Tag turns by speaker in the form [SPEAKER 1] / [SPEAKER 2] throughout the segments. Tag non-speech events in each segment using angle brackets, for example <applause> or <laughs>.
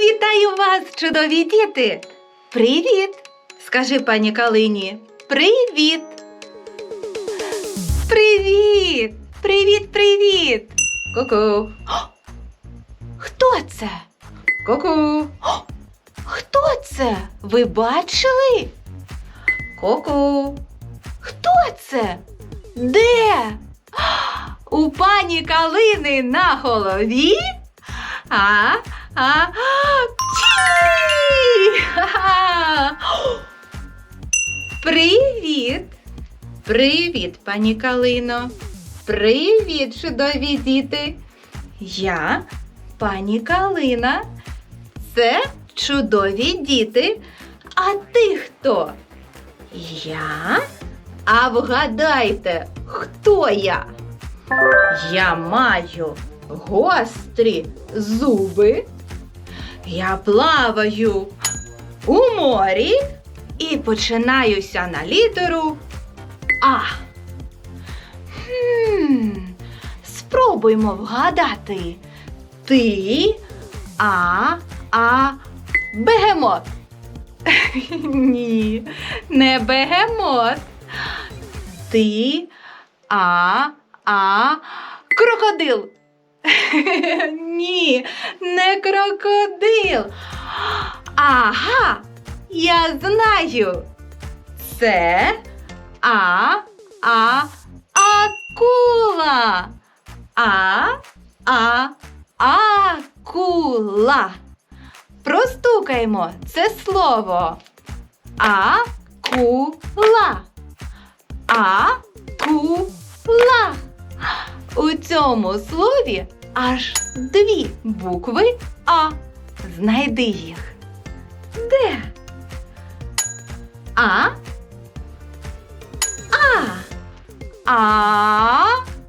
[SPEAKER 1] Вітаю вас, чудові діти! Привіт! Скажи пані Калині. Привіт! Привіт! Привіт, привіт! Ку-ку! Хто це? Ку-ку! Хто це? Ви бачили? Ку-ку! Хто це? Де? У пані Калини на голові? А, а, <gasps> Привіт! Привіт, пані Калино! Привіт, чудові діти! Я пані Калина. Це чудові діти. А ти хто? Я? А вгадайте, хто я? Я маю гострі зуби. Я плаваю у морі і починаюся на літеру А. Хм, спробуймо вгадати. Ти А, А, бегемот. <laughs> Ні, не бегемот. Ти А, А, крокодил. <laughs> Ні, не крокодил. Ага, я знаю. Це А, А, акула. А, А, акула. Простукаймо це слово. Акула. Акула. У цьому слові аж дві букви А. Знайди їх. Де? А. А. А.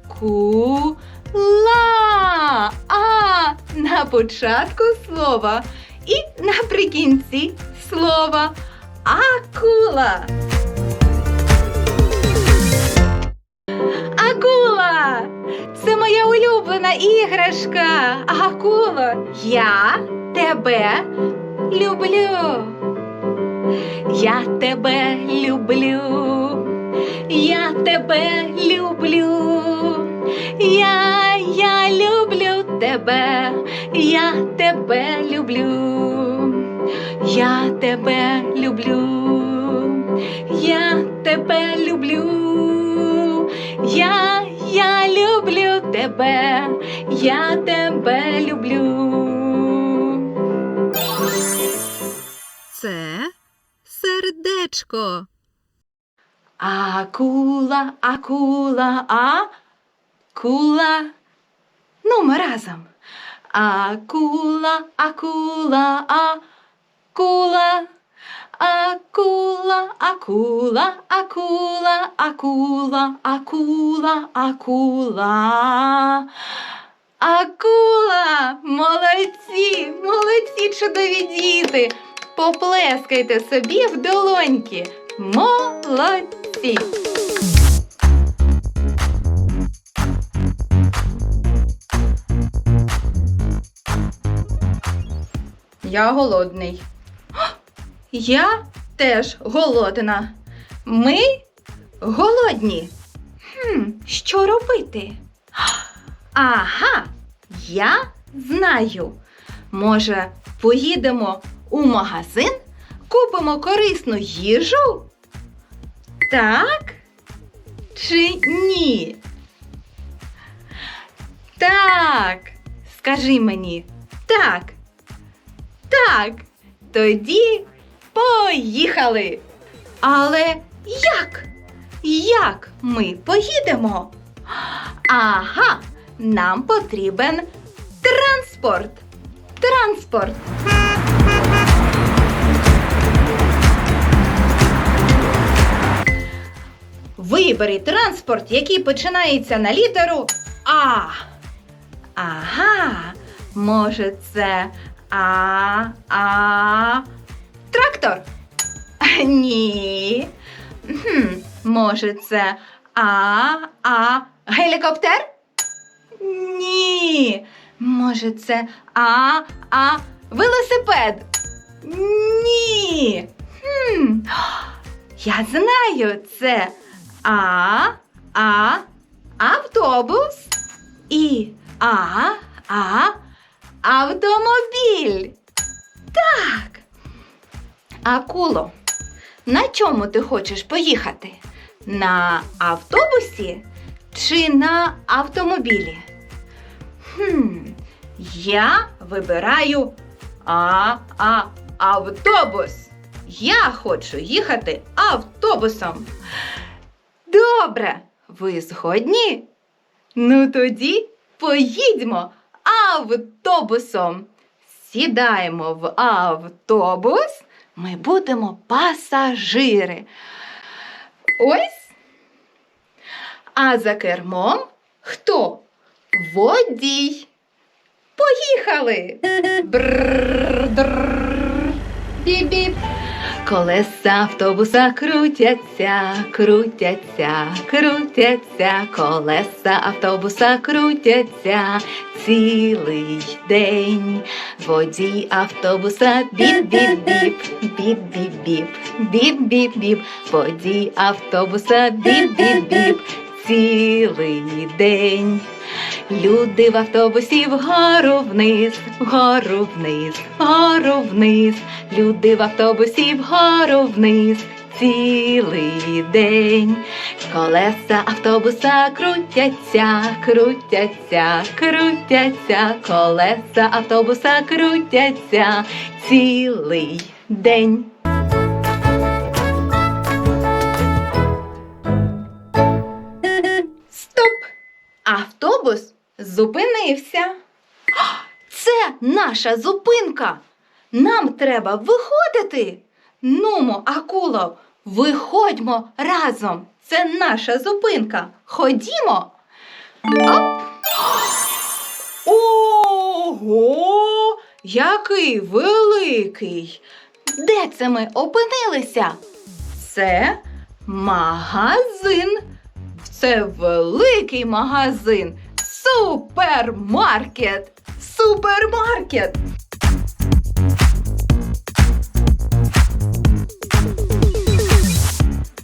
[SPEAKER 1] Ку. Ла. А. На початку слова і наприкінці слова. Акула. Це моя улюблена іграшка. Акула, я тебе люблю. Я тебе люблю. Я тебе люблю. Я, я люблю тебе. Я тебе люблю. Я тебе люблю. Я тебе люблю. Я, я люблю тебе, я тебе люблю.
[SPEAKER 2] Це сердечко.
[SPEAKER 1] Акула, акула, а кула. Ну, ми разом. Акула, акула, а кула. Акула, акула, акула, акула, акула, акула. Акула! Молодці! Молодці, чудові діти! Поплескайте собі в долоньки. Молодці! Я голодний. Я теж голодна. Ми голодні. Хм, що робити? Ага, я знаю. Може, поїдемо у магазин, купимо корисну їжу? Так? Чи ні? Так. Скажи мені, так. Так. Тоді поїхали. Але як? Як ми поїдемо? Ага, нам потрібен транспорт. Транспорт. Вибери транспорт, який починається на літеру А. Ага, може це А, А. Трактор? Ні. Хм, може це А, А. Гелікоптер? Ні. Може це А, А. Велосипед? Ні. Хм. Я знаю, це А, А, автобус і А, А, автомобіль. Так. Акуло, на чому ти хочеш поїхати? На автобусі чи на автомобілі? Хм, я вибираю а, а, автобус. Я хочу їхати автобусом. Добре, ви згодні? Ну тоді поїдьмо автобусом. Сідаємо в автобус, ми будемо пасажири. Ось. А за кермом хто? Водій. Поїхали. <laughs> Дрррр, біп-біп. Колеса автобуса крутяться, крутяться, крутяться, колеса автобуса крутяться цілий день. Водій автобуса біп-біп-біп, біп-біп-біп, біп-біп-біп, водій автобуса біп-біп-біп, цілий день. Люди в автобусі вгору вниз, вгору вниз, вгору вниз. Люди в автобусі вгору вниз цілий день. Колеса автобуса крутяться, крутяться, крутяться, колеса автобуса крутяться цілий день. Стоп! Автобус зупинився. Це наша зупинка. Нам треба виходити. Нумо, акуло, виходьмо разом. Це наша зупинка. Ходімо. Оп. Ого, який великий. Де це ми опинилися? Це магазин. Це великий магазин. Супермаркет. Супермаркет.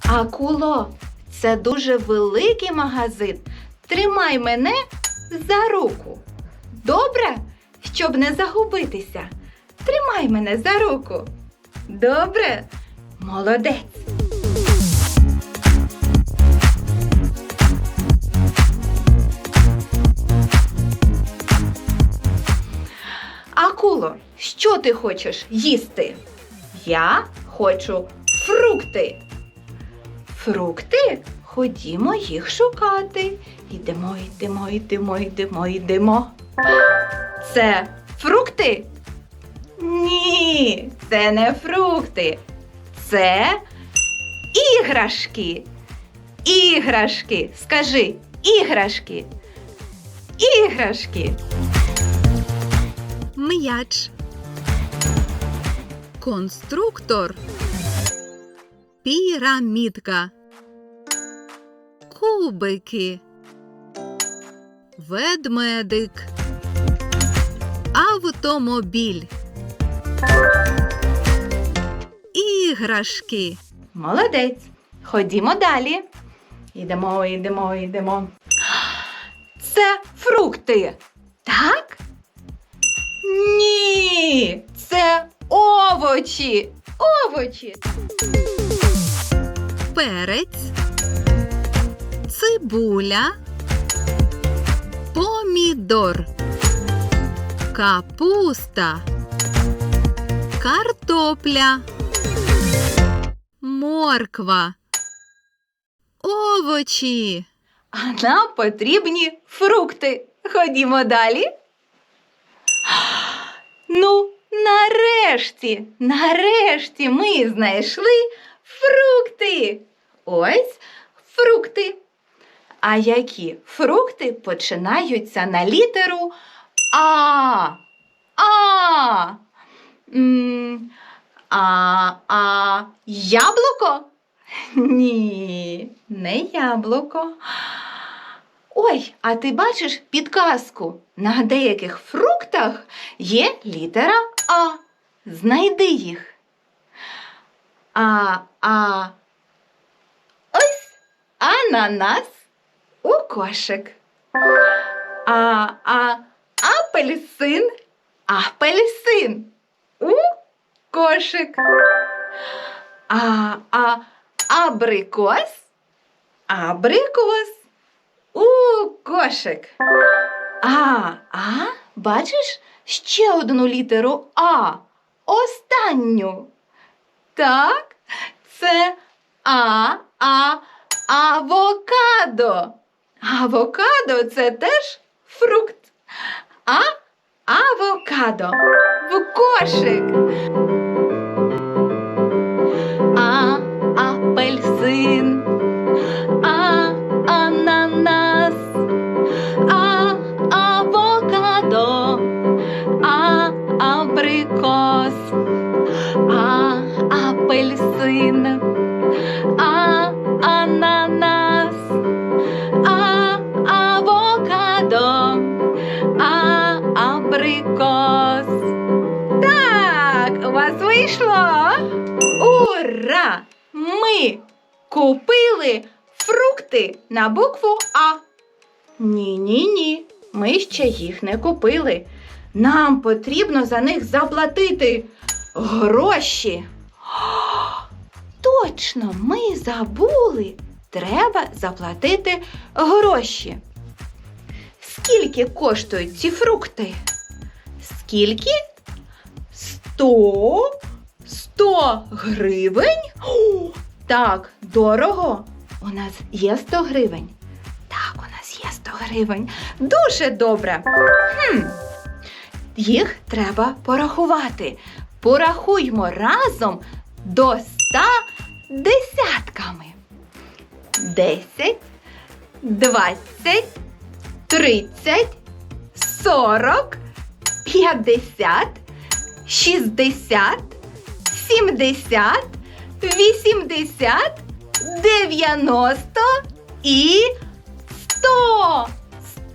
[SPEAKER 1] Акуло, це дуже великий магазин. Тримай мене за руку. Добре, щоб не загубитися. Тримай мене за руку. Добре? Молодець. Акуло, що ти хочеш їсти? Я хочу фрукти. Фрукти? Ходімо їх шукати. Йдемо, йдемо, йдемо, йдемо, йдемо. Це фрукти? Ні, це не фрукти. Це іграшки. Іграшки. Скажи, іграшки. Іграшки.
[SPEAKER 2] М'яч. Конструктор. Пірамідка. Кубики. Ведмедик. Автомобіль. Іграшки.
[SPEAKER 1] Молодець. Ходімо далі. Йдемо, йдемо, йдемо. Це фрукти. Так? Ні, це овочі. Овочі.
[SPEAKER 2] перець, цибуля, помідор, капуста, картопля, морква, овочі,
[SPEAKER 1] А нам потрібні фрукти. Ходімо далі. Ну, нарешті, нарешті ми знайшли фрукти. Ось фрукти. А які фрукти починаються на літеру А? А. А, а яблуко? Ні, не яблуко. Ой, а ти бачиш підказку? На деяких фруктах є літера А. Знайди їх. А, а. Ось ананас у кошик. А, а, апельсин, апельсин у кошик. А, а, абрикос, абрикос у кошик. А, а, бачиш ще одну літеру А. Останню. Так, це А, А, авокадо. Авокадо це теж фрукт. А, авокадо. В кошик. А, апельсин. А, ананас. А, авокадо. А, абрикос. Так, у вас вийшло. Ура! Ми купили фрукти на букву А. Ні, ні, ні. Ми ще їх не купили. Нам потрібно за них заплатити гроші. Точно, ми забули. Треба заплатити гроші. Скільки коштують ці фрукти? Скільки? Сто? Сто гривень? О, так, дорого. У нас є 100 гривень. Так, у нас є 100 гривень. Дуже добре. Хм. Їх треба порахувати. Порахуймо разом до 100 десятками. 10, 20, 30, 40, 50, 60, 70, 80, 90 і 100.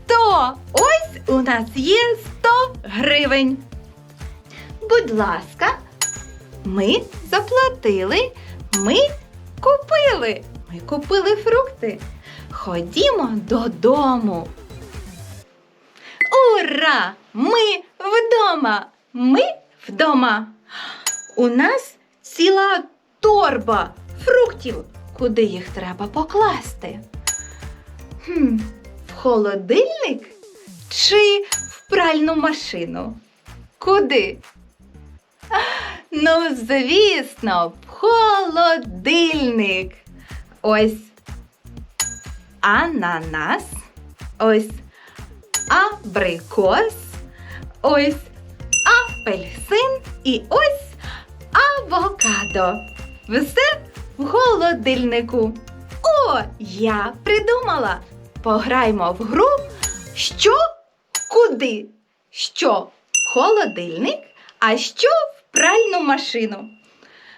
[SPEAKER 1] 100. Ось у нас є 100 гривень. Будь ласка, ми заплатили, ми купили. Ми купили фрукти. Ходімо додому. Ура! Ми вдома! Ми вдома. У нас ціла торба фруктів. Куди їх треба покласти? Хм, в холодильник чи в пральну машину? Куди? Ну, звісно, холодильник. Ось ананас, ось абрикос, ось апельсин і ось авокадо. Все в холодильнику. О, я придумала. Пограймо в гру. Що? Куди? Що в холодильник, а що в пральну машину?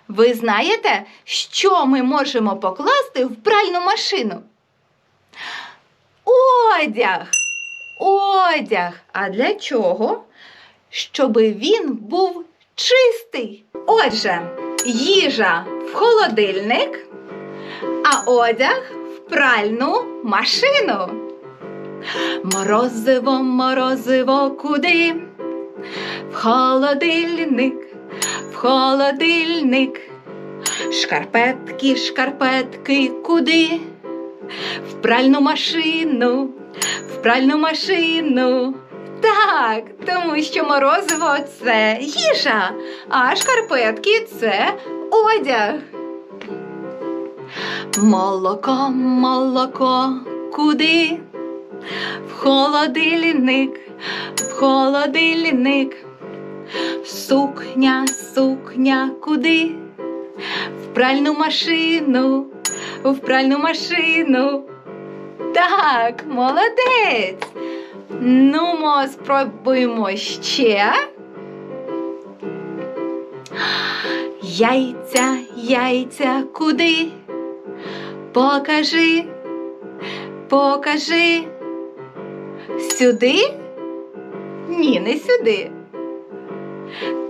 [SPEAKER 1] Ви знаєте, що ми можемо покласти в пральну машину? Одяг. Одяг. А для чого? Щоби він був чистий. Отже, їжа в холодильник, а одяг в пральну машину. Морозиво, морозиво, куди? В холодильник, холодильник. Шкарпетки, шкарпетки, куди? В пральну машину, в пральну машину. Так, тому що морозиво це їжа, а шкарпетки це одяг. Молоко, молоко, куди? В холодильник, в холодильник. Сукня, сукня, куди? В пральну машину, в пральну машину. Так, молодець. Ну, мо, спробуємо ще. Яйця, яйця, куди? Покажи, покажи. Сюди? Ні, не сюди.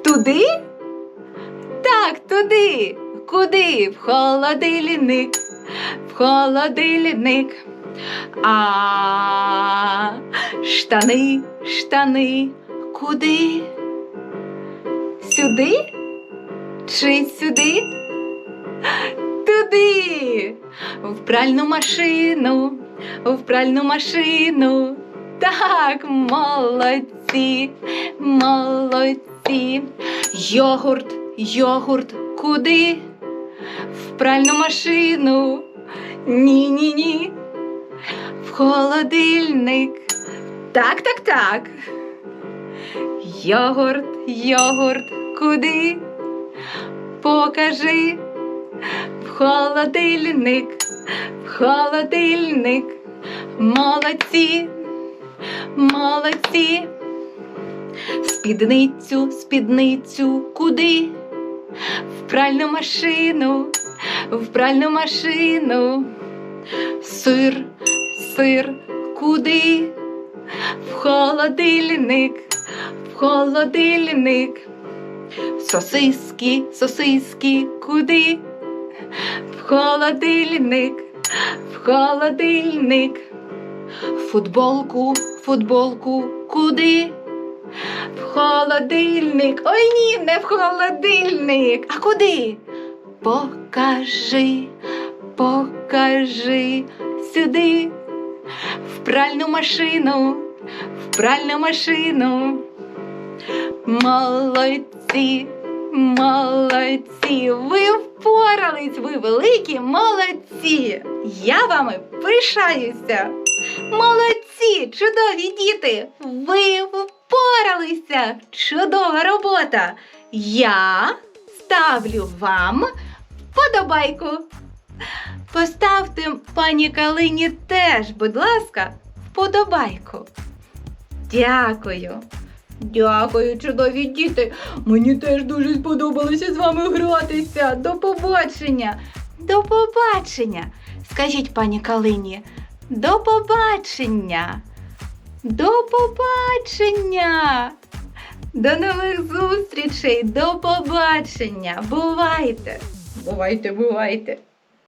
[SPEAKER 1] Туди? Так, туди. Куди? В холодильник. В холодильник. А штани, штани. Куди? Сюди? Чи сюди? Туди. В пральну машину. В пральну машину. Так, молодці, молодці. Йогурт, йогурт, куди? В пральну машину. Ні, ні, ні. В холодильник. Так, так, так. Йогурт, йогурт, куди? Покажи. В холодильник, в холодильник. Молодці, молодці. Спідницю, спідницю, куди? В пральну машину, в пральну машину. Сир, сир, куди? В холодильник, в холодильник. Сосиски, сосиски, куди? В холодильник, в холодильник. Футболку, футболку, куди? В холодильник. Ой ні, не в холодильник. А куди? Покажи, покажи сюди. В пральну машину, в пральну машину. Молодці, молодці. Ви впорались, ви великі молодці. Я вами пишаюся. Молодці, чудові діти! Ви впоралися! Чудова робота! Я ставлю вам вподобайку. Поставте пані Калині теж, будь ласка, вподобайку. Дякую. Дякую, чудові діти. Мені теж дуже сподобалося з вами гратися. До побачення. До побачення. Скажіть пані Калині, до побачення. До побачення. До нових зустрічей. До побачення. Бувайте. Бувайте, бувайте.